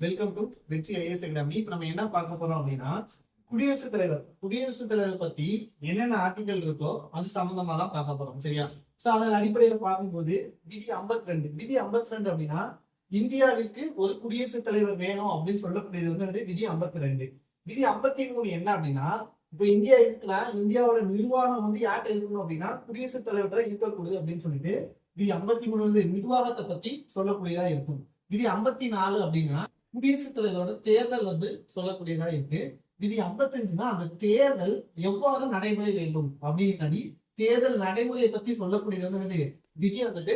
Welcome to Vetri IAS academy இப்ப நம்ம என்ன பார்க்க போறோம் அப்படின்னா குடியரசுத் தலைவர். குடியரசுத் தலைவர் பத்தி என்னென்ன ஆர்டிகல் இருக்கோ அது சம்பந்தமா தான் பார்க்க போறோம் சரியா? சோ அதன் அடிப்படையில் பார்க்கும்போது விதி 52 ரெண்டு விதி 52 ரெண்டு அப்படின்னா இந்தியாவிற்கு ஒரு குடியரசுத் தலைவர் வேணும் அப்படின்னு சொல்லக்கூடியது வந்து விதி 52 ரெண்டு விதி 53 மூணு என்ன அப்படின்னா இப்ப இந்தியா இருக்குன்னா இந்தியாவோட நிர்வாகம் வந்து யார்கிட்ட இருக்கணும் அப்படின்னா குடியரசுத் தலைவர் தான் இருக்கக்கூடாது அப்படின்னு சொல்லிட்டு விதி 53 மூணு வந்து நிர்வாகத்தை பத்தி சொல்லக்கூடியதா இருக்கும். விதி 54 நாலு அப்படின்னா குடியரசுத் தலைவரோட தேர்தல் வந்து சொல்லக்கூடியதா இருக்கு. விதி 55 அந்த தேர்தல் எவ்வாறு நடைமுறை வேண்டும் அப்படின்னு தேர்தல் நடைமுறையை பத்தி சொல்லக்கூடியது வந்து விதி வந்துட்டு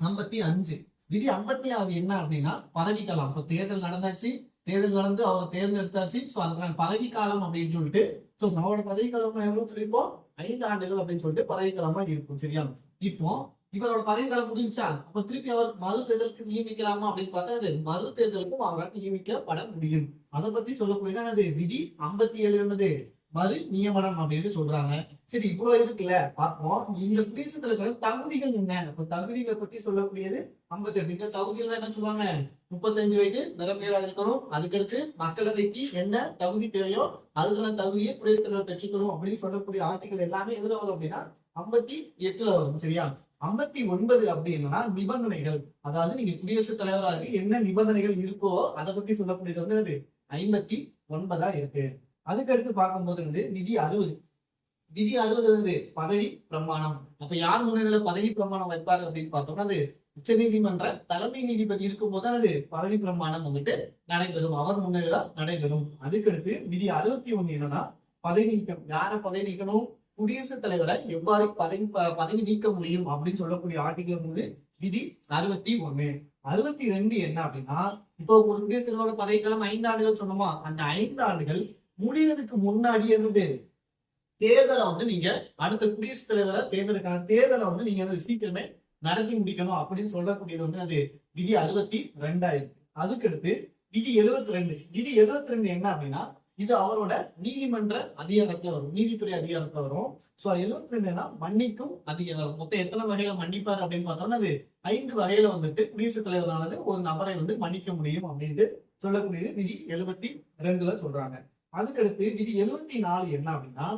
ஐம்பத்தி அஞ்சு. விதி ஐம்பத்தி ஆறு என்ன அப்படின்னா பதவிக்காலம் இப்போ தேர்தல் நடந்தாச்சு தேர்தல் நடந்து அவரை தேர்ந்தெடுத்தாச்சு. ஸோ அதுக்கான பதவிக்காலம் அப்படின்னு சொல்லிட்டு ஸோ நம்மளோட பதவிக்காலம் எவ்வளவு சொல்லியிருப்போம்? ஐந்து ஆண்டுகள் அப்படின்னு சொல்லிட்டு பதவிக்காலமா இருக்கும் சரியா? இப்போ இவரோட பதவிக்காலம் முடிஞ்சா அப்ப திருப்பி அவர் மறு தேர்தலுக்கு நியமிக்கலாமா அப்படின்னு பார்த்தா அது மறு தேர்தலுக்கும் அவரால் நியமிக்கப்பட முடியும். அதை பத்தி சொல்லக்கூடியதான் அது விதி ஐம்பத்தி ஏழு என்னது? மறு நியமனம் அப்படின்னு சொல்றாங்க. சரி இவ்வளவு இருக்குல்ல? பார்ப்போம். இந்த குடியரசுத் தலைவர் தகுதிகள் என்ன? இப்ப தகுதிகளை பத்தி சொல்லக்கூடியது ஐம்பத்தி எட்டு இந்த தகுதிகள் தான் என்ன சொல்லுவாங்க? முப்பத்தஞ்சு வயது நிரம்பியதாக இருக்கணும். அதுக்கடுத்து மக்களவைக்கு என்ன தகுதி தேவையோ அதுக்கான தகுதியை குடியரசுத் தலைவர் பெற்றுக்கணும் அப்படின்னு சொல்லக்கூடிய ஆர்டிகல் எல்லாமே எதுல வரும் அப்படின்னா ஐம்பத்தி எட்டுல வரும். சரியா? ஐம்பத்தி ஒன்பது அப்படின்னா நிபந்தனைகள். அதாவது நீங்க குடியரசுத் தலைவராக இருக்கு என்ன நிபந்தனைகள் இருக்கோ அதை பத்தி சொல்லக்கூடியது வந்து என்னது? ஐம்பத்தி ஒன்பதா இருக்கு. அதுக்கு அடுத்து பார்க்கும்போது வந்து விதி அறுபது. விதி அறுபது வந்து பதவி பிரமாணம். அப்ப யார் முன்னிலையில பதவி பிரமாணம் வைப்பாரு அப்படின்னு பார்த்தோம்னா அது உச்ச நீதிமன்ற தலைமை நீதிபதி இருக்கும் போது அது பதவி பிரமாணம் வந்துட்டு நடைபெறும். அவர் முன்னிலையில நடைபெறும். அதுக்கடுத்து விதி அறுபத்தி ஒண்ணு என்னன்னா பதவி நீக்கம். யாரை பதவி நீக்கணும்? குடியரசுத் தலைவரை எவ்வாறு பதவி ப- பதவி நீக்க முடியும் அப்படின்னு சொல்லக்கூடிய ஆர்டிகல் வந்து விதி அறுபத்தி ஒண்ணு. அறுபத்தி ரெண்டு என்ன அப்படின்னா இப்போ ஒரு குடியரசுத் தலைவரோட பதவிக்காலம் ஐந்து ஆண்டுகள் சொன்னோமா? அந்த ஐந்து ஆண்டுகள் முடியறதுக்கு முன்னாடி இருந்து தேர்தலை வந்து நீங்க அடுத்த குடியரசுத் தலைவரை தேர்ந்தெடுக்கான தேர்தலை வந்து நீங்க வந்து சீக்கிரமே நடத்தி முடிக்கணும் அப்படின்னு சொல்லக்கூடியது வந்து அது விதி அறுபத்தி ரெண்டாயிரத்து அதுக்கடுத்து விதி எழுபத்தி ரெண்டு. விதி எழுபத்தி ரெண்டு என்ன அப்படின்னா இது அவரோட நீதிமன்ற அதிகாரத்துல வரும். நீதித்துறை அதிகாரத்துல வரும். சோ எழுபத்தி ரெண்டுனா மன்னிக்கும் அதிகாரம். மொத்தம் எத்தனை வகையில மன்னிப்பார் அப்படின்னு பார்த்தோம்னா அது ஐந்து வகையில வந்துட்டு குடியரசுத் தலைவரானது ஒரு நபரை வந்து மன்னிக்க முடியும் அப்படின்ட்டு சொல்லக்கூடியது விதி எழுபத்தி ரெண்டுல சொல்றாங்க. அதுக்கடுத்து விதி எழுபத்தி நாலு என்ன அப்படின்னா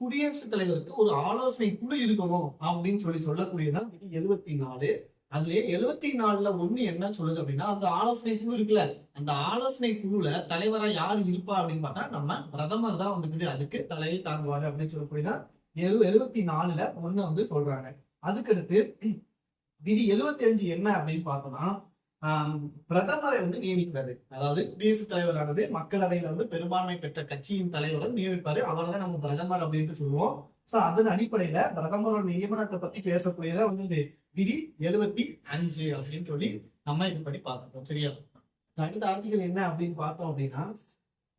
குடியரசுத் தலைவருக்கு ஒரு ஆலோசனை குழு இருக்கணும் அப்படின்னு சொல்லி சொல்லக்கூடியதுதான் விதி எழுபத்தி நாலு அதுலயே எழுபத்தி நாலுல ஒண்ணு என்ன சொல்லுது அப்படின்னா அந்த ஆலோசனை குழு இருக்குல்ல அந்த ஆலோசனை குழுல தலைவரா யார் இருப்பா அப்படின்னு பார்த்தா நம்ம பிரதமர் தான் வந்துக்குது அதுக்கு தலையை தாங்குவாரு அப்படின்னு சொல்லக்கூடியதான் எழு எழுபத்தி நாலுல ஒண்ணு வந்து சொல்றாங்க. அதுக்கடுத்து விதி எழுபத்தி அஞ்சு என்ன அப்படின்னு பார்த்தோம்னா ஆஹ் பிரதமரை வந்து நியமிக்கிறது அதாவது குடியரசுத் தலைவரானது மக்களவையில வந்து பெரும்பான்மை பெற்ற கட்சியின் தலைவரை நியமிப்பாரு. அவர்தான் நம்ம பிரதமர் அப்படின்ட்டு சொல்லுவோம். சோ அதன் அடிப்படையில பிரதமரோட நியமனத்தை பத்தி பேசக்கூடியதா வந்து விதி எழுபத்தி அஞ்சு அப்படின்னு சொல்லி நம்ம இதுபடி பார்த்துட்டோம் சரியா? அடுத்த ஆர்டிகல் என்ன அப்படின்னு பார்த்தோம் அப்படின்னா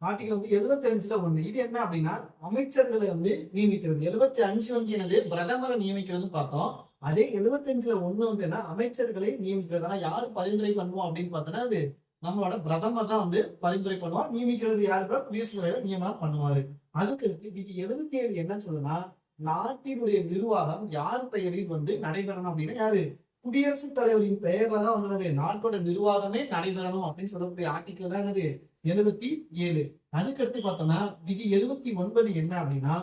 ஆர்டிகல் வந்து எழுபத்தி அஞ்சுல ஒண்ணு. இது என்ன அப்படின்னா அமைச்சர்களை வந்து நியமிக்கிறது. எழுபத்தி அஞ்சு வந்து என்னது? பிரதமரை நியமிக்கிறதுன்னு பார்த்தோம். அதே எழுபத்தி அஞ்சுல ஒண்ணு வந்து என்ன? அமைச்சர்களை நியமிக்கிறது. ஆனா யார் பரிந்துரை பண்ணுவோம் அப்படின்னு பார்த்தோன்னா அது நம்மளோட பிரதமர் தான் வந்து பரிந்துரை பண்ணுவோம் நியமிக்கிறது யாருக்கோ குடியரசுத் தலைவர் நியமனம் பண்ணுவாரு. அதுக்கடுத்து விதி எழுபத்தி ஏழு என்ன சொல்லுன்னா நாட்டினுடைய நிர்வாகம் யார் பெயரில் வந்து நடைபெறணும் அப்படின்னா யாரு? குடியரசுத் தலைவரின் பெயர்ல தான் வந்து நாட்டோட நிர்வாகமே நடைபெறணும் அப்படின்னு சொல்லக்கூடிய ஆர்டிக்கல் தான் என்னது? எழுபத்தி ஏழு. அதுக்கடுத்து பார்த்தோம்னா விதி எழுபத்தி ஒன்பது என்ன அப்படின்னா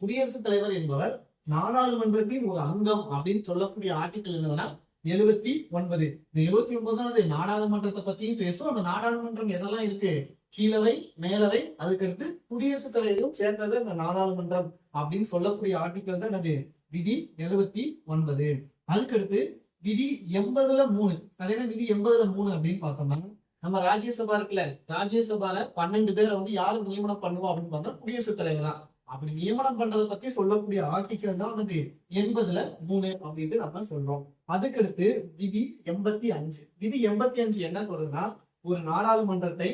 குடியரசுத் தலைவர் என்பவர் நாடாளுமன்றத்தின் ஒரு அங்கம் அப்படின்னு சொல்லக்கூடிய ஆர்டிக்கல் என்னதுன்னா எழுபத்தி ஒன்பது. இந்த எழுபத்தி ஒன்பது தான் அது நாடாளுமன்றத்தை பத்தியும் பேசும். அந்த நாடாளுமன்றம் எதெல்லாம் இருக்கு? கீழவை மேலவை அதுக்கடுத்து குடியரசுத் தலைவரும் சேர்ந்தது அந்த நாடாளுமன்றம் அப்படின்னு சொல்லக்கூடிய ஆர்டிக்கல் தான் அது விதி எழுபத்தி ஒன்பது. அதுக்கடுத்து விதி எண்பதுல மூணு. அது என்ன விதி எண்பதுல மூணு அப்படின்னு பார்த்தோம்னா நம்ம ராஜ்யசபா இருக்குல்ல ராஜ்யசபால பன்னெண்டு பேரை வந்து யாரு நியமனம் பண்ணுவோம் அப்படின்னு பார்த்தா குடியரசுத் தலைவர் தான். அப்படி நியமனம் பண்றதை பத்தி சொல்லக்கூடிய ஆர்டிக்கல் தான் வந்து எண்பதுல மூணு அப்படின்ட்டு நம்ம சொல்றோம். அதுக்கடுத்து விதி எண்பத்தி அஞ்சு. விதி எண்பத்தி அஞ்சு என்ன சொல்றதுன்னா ஒரு நாடாளுமன்றத்தை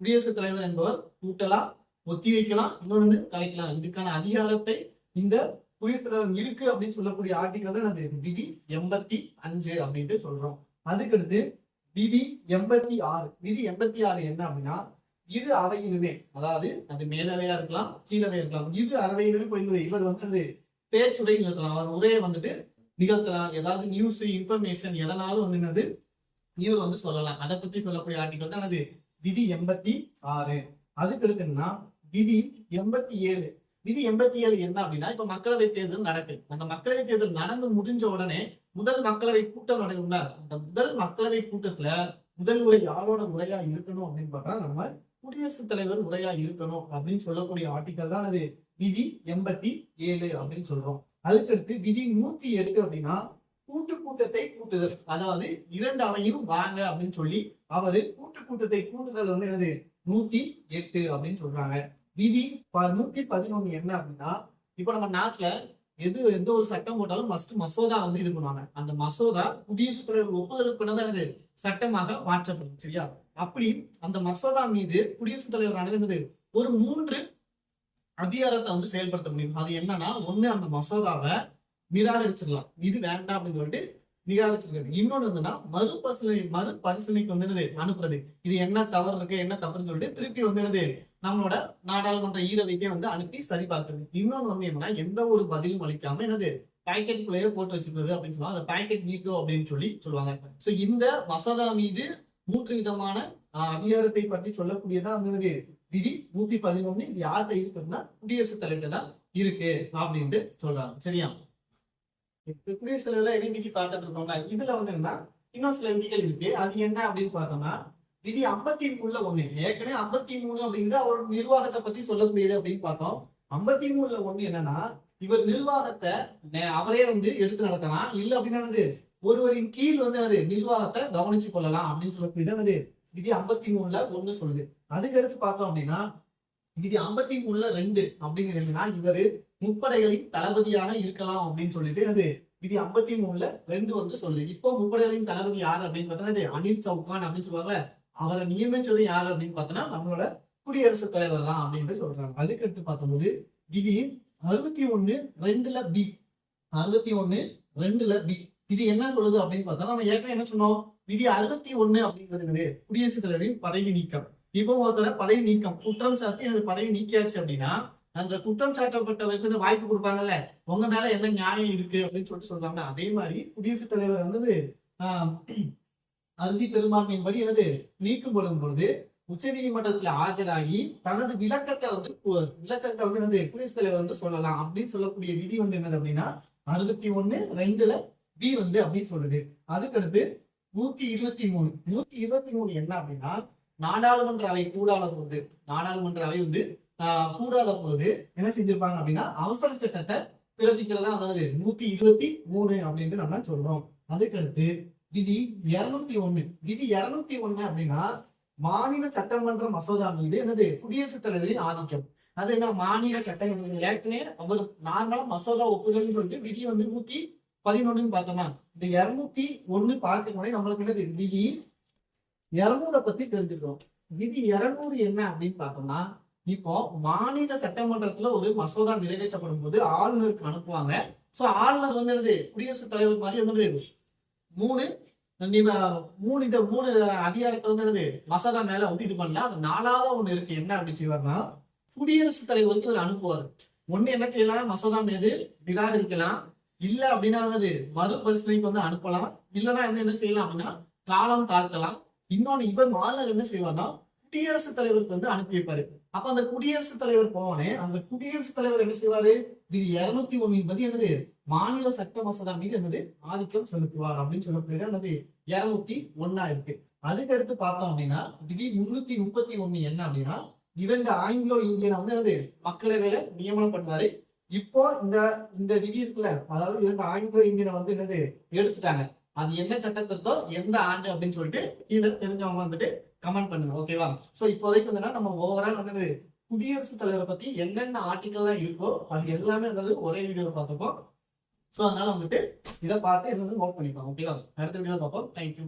குடியரசுத் தலைவர் என்பவர் கூட்டலாம் ஒத்தி வைக்கலாம் இன்னொன்று கலைக்கலாம். இதுக்கான அதிகாரத்தை இந்த குடியரசுத் தலைவர் இருக்கு அப்படின்னு சொல்லக்கூடிய ஆர்டிகல் தான் அது விதி எண்பத்தி அஞ்சு அப்படின்ட்டு சொல்றோம். அதுக்கடுத்து விதி எண்பத்தி ஆறு. விதி எண்பத்தி ஆறு என்ன அப்படின்னா இரு அவையிலுமே அதாவது அது மேலவையா இருக்கலாம் கீழவையா இருக்கலாம் இரு அவையிலுமே போயிருந்தது இவர் வந்து அது பேச்சுரை நிறுத்தலாம் அவர் உரையை வந்துட்டு நிகழ்த்தலாம். ஏதாவது நியூஸ் இன்ஃபர்மேஷன் எதனாலும் வந்து என்னது இவர் வந்து சொல்லலாம். அதை பத்தி சொல்லக்கூடிய ஆர்டிகல் தான் அது. விதி எண்பத்தி ஆறு. அதுக்கு எடுத்தீங்கன்னா விதி எண்பத்தி ஏழு. விதி எண்பத்தி ஏழு என்ன அப்படின்னா இப்ப மக்களவை தேர்தல் நடக்குது. அந்த மக்களவை தேர்தல் நடந்து முடிஞ்ச உடனே முதல் மக்களவை கூட்டம் நடக்கும்ல அந்த முதல் மக்களவை கூட்டத்துல முதல் உரை யாரோட உரையா இருக்கணும் அப்படின்னு பார்த்தா நம்ம குடியரசுத் தலைவர் உரையா இருக்கணும் அப்படின்னு சொல்லக்கூடிய ஆர்டிக்கல் தான் அது. விதி எண்பத்தி ஏழு அப்படின்னு சொல்றோம். அதுக்கடுத்து விதி நூத்தி எட்டு அப்படின்னா கூட்டு கூட்டத்தை கூட்டுதல். அதாவது இரண்டு அவையும் வாங்க அப்படின்னு சொல்லி அவரு கூட்டு கூட்டத்தை கூட்டுதல் வந்து எனது நூத்தி எட்டு அப்படின்னு சொல்றாங்க. விதி ப- நூத்தி பதினொன்னு என்ன அப்படின்னா இப்ப நம்ம நாட்டுல எது எந்த ஒரு சட்டம் போட்டாலும் மஸ்ட் மசோதா வந்து இது பண்ணுவாங்க. அந்த மசோதா குடியரசுத் தலைவர் ஒப்புதலுக்கு பின்னதான் என்னது? சட்டமாக மாற்றப்படும் சரியா? அப்படி அந்த மசோதா மீது குடியரசுத் தலைவர் என்னது? ஒரு மூன்று அதிகாரத்தை வந்து செயல்படுத்த முடியும். அது என்னன்னா ஒண்ணு அந்த மசோதாவை நிராகரிச்சிடலாம். இது வேண்டாம் அப்படின்னு சொல்லிட்டு நிராகரிச்சிருக்காது இன்னொன்னு என்னன்னா மறுபரிசீலனை மறுபரிசீலனைக்கு வந்து என்னது அனுப்புறது. இது என்ன தவறு இருக்கு என்ன தப்புன்னு சொல்லிட்டு திருப்பி வந்து என்னது நம்மளோட நாடாளுமன்ற ஈரவைக்கே வந்து அனுப்பி சரி பார்க்குறது இன்னொன்னு வந்து என்னன்னா எந்த ஒரு பதிலும் அளிக்காம என்னது பாக்கெட் குள்ளேயே போட்டு வச்சிருக்கிறது அப்படின்னு சொல்லுவாங்க அந்த பேக்கெட் நீக்கோ அப்படின்னு சொல்லி சொல்லுவாங்க. ஸோ இந்த மசோதா மீது மூன்று விதமான அதிகாரத்தை பற்றி சொல்லக்கூடியதா வந்து விதி நூத்தி பதினொன்னு இது யார்கிட்ட இருக்குன்னா குடியரசுத் தலைவர்கிட்ட தான் இருக்கு அப்படின்ட்டு சொல்றாங்க. சரியா? இப்ப சில தலைவர்ல பார்த்துட்டு இருக்கோம்ல இதுல வந்து என்ன? இன்னும் சில விதிகள் இருக்கு. அது என்ன அப்படின்னு பார்த்தோம்னா விதி ஐம்பத்தி மூணுல ஒண்ணு. ஏற்கனவே ஐம்பத்தி மூணு அப்படிங்கிறது அவரோட நிர்வாகத்தை பத்தி சொல்லக்கூடியது அப்படின்னு பார்த்தோம். ஐம்பத்தி மூணுல ஒண்ணு என்னன்னா இவர் நிர்வாகத்தை நே- அவரே வந்து எடுத்து நடத்தலாம். இல்ல அப்படின்னா என்னது? ஒருவரின் கீழ் வந்து என்னது? நிர்வாகத்தை கவனிச்சு கொள்ளலாம் அப்படின்னு சொல்லக்கூடியது என்னது? விதி ஐம்பத்தி மூணுல ஒண்ணு சொல்லுது. அதுக்கு அடுத்து பார்த்தோம் அப்படின்னா விதி ஐம்பத்தி மூணுல ரெண்டு அப்படிங்கிறது என்னன்னா இவரு முப்படைகளின் தளபதியாக இருக்கலாம் அப்படின்னு சொல்லிட்டு அது விதி ஐம்பத்தி மூணுல ரெண்டு வந்து சொல்லுது. இப்போ முப்படைகளின் தளபதி யார் அப்படின்னு பார்த்தோன்னா இது அனில் சவுகான் அப்படின்னு சொல்லுவாங்க அவரை நியமிச்சது யார் அப்படின்னு பார்த்தோன்னா நம்மளோட குடியரசுத் தலைவர் தான் அப்படின்ட்டு சொல்றாங்க. அதுக்கு அடுத்து விதி அறுபத்தி ஒண்ணு ரெண்டுல பி அறுபத்தி ஒண்ணு ரெண்டுல பி இது என்ன சொல்லுது அப்படின்னு பார்த்தா நம்ம ஏற்கனவே என்ன சொன்னோம் விதி அறுபத்தி ஒண்ணு அப்படிங்கிறது குடியரசுத் தலைவரின் பதவி நீக்கம். இப்போ ஒருத்தர பதவி நீக்கம் குற்றம் சாட்டி எனது பதவி நீக்கியாச்சு அப்படின்னா அந்த குற்றம் சாட்டப்பட்டவருக்கு வந்து வாய்ப்பு கொடுப்பாங்கல்ல. உங்க மேல என்ன நியாயம் இருக்கு அப்படின்னு சொல்லிட்டு சொல்றாங்க. அதே மாதிரி குடியரசுத் தலைவர் வந்து ஆஹ், அறுதி பெரும்பான்மையின்படி என்னது நீக்கப்படும் பொழுது உச்சநீதிமன்றத்துல ஆஜராகி தனது விளக்கத்தை வந்து விளக்கத்தை வந்து வந்து குடியரசுத் தலைவர் வந்து சொல்லலாம் அப்படின்னு சொல்லக்கூடிய விதி வந்து என்னது அப்படின்னா அறுபத்தி ஒண்ணு ரெண்டுல பி வந்து அப்படின்னு சொல்லுது. அதுக்கடுத்து நூத்தி இருபத்தி மூணு. நூத்தி இருபத்தி மூணு என்ன அப்படின்னா நாடாளுமன்ற அவை கூடாத போது நாடாளுமன்ற அவை வந்து கூடாத போது என்ன செஞ்சிருப்பாங்க அப்படின்னா அவசர சட்டத்தை பிறப்பிக்கிறதா அதாவது நூத்தி இருபத்தி மூணு அப்படின்னு நம்ம சொல்றோம். அதுக்கடுத்து விதி இருநூத்தி ஒண்ணு. விதி இருநூத்தி ஒண்ணு அப்படின்னா மாநில சட்டமன்ற மசோதா மீது என்னது? குடியரசுத் தலைவரின் ஆதிக்கம். அது என்ன? மாநில சட்டங்கள் ஏற்கனவே அவர் நார்மலா மசோதா ஒப்புதல் சொல்லிட்டு விதி வந்து நூத்தி பதினொன்னுன்னு பார்த்தோமா? இந்த இருநூத்தி ஒண்ணு பார்க்க நம்மளுக்கு என்னது? விதி இரநூறை பத்தி தெரிஞ்சுக்கிறோம் விதி இரநூறு என்ன அப்படின்னு பார்த்தோம்னா இப்போ மாநில சட்டமன்றத்துல ஒரு மசோதா நிறைவேற்றப்படும் போது ஆளுநருக்கு அனுப்புவாங்க. சோ ஆளுநர் வந்து என்னது? குடியரசுத் தலைவர் மாதிரி வந்து என்னது? மூணு மூணு இந்த மூணு அதிகாரத்தை வந்து என்னது? மசோதா மேல வந்து இது பண்ணல. அது நாலாவது ஒண்ணு இருக்கு. என்ன அப்படின்னு செய்வார்னா குடியரசுத் தலைவருக்கு ஒரு அனுப்புவார். ஒண்ணு என்ன செய்யலாம்? மசோதா மீது நிராகரிக்கலாம். இல்ல அப்படின்னா வந்து மறுபரிசீலனைக்கு வந்து அனுப்பலாம். இல்லைன்னா வந்து என்ன செய்யலாம் அப்படின்னா காலம் தாழ்த்தலாம். இன்னொன்னு இவர் ஆளுநர் என்ன செய்வார்னா குடியரசுத் தலைவருக்கு வந்து அனுப்பி வைப்பாரு. அப்ப அந்த குடியரசுத் தலைவர் போனே அந்த குடியரசுத் தலைவர் என்ன செய்வாரு? இது இருநூத்தி ஒண்ணின் பதி என்னது? மாநில சட்ட மசோதா மீது என்னது? ஆதிக்கம் செலுத்துவார் அப்படின்னு சொல்லக்கூடியது என்னது? இருநூத்தி ஒன்னா இருக்கு. அதுக்கு அடுத்து பார்த்தோம் அப்படின்னா விதி முன்னூத்தி முப்பத்தி ஒன்னு என்ன அப்படின்னா இரண்டு ஆங்கிலோ இந்தியன் வந்து என்னது? மக்களவையில நியமனம் பண்ணுவாரு. இப்போ இந்த இந்த விதி இருக்குல்ல அதாவது இரண்டு ஆங்கிலோ இந்தியனை வந்து என்னது? எடுத்துட்டாங்க. அது என்ன சட்டத்திருத்தோ எந்த ஆண்டு அப்படின்னு சொல்லிட்டு கீழே தெரிஞ்சவங்க வந்துட்டு கமெண்ட் பண்ணுங்க ஓகேவா சோ இப்போதைக்கு வந்து நம்ம ஓவரால் வந்து குடியரசுத் தலைவரை பத்தி என்னென்ன ஆர்டிக்கல் தான் இருக்கோ அது எல்லாமே வந்து ஒரே வீடியோல பார்த்துப்போம் சோ அதனால வந்துட்டு இதை பார்த்து என்னது நோட் பண்ணிப்போம் ஓகேவா அடுத்த வீடியோ பார்ப்போம். தேங்க்யூ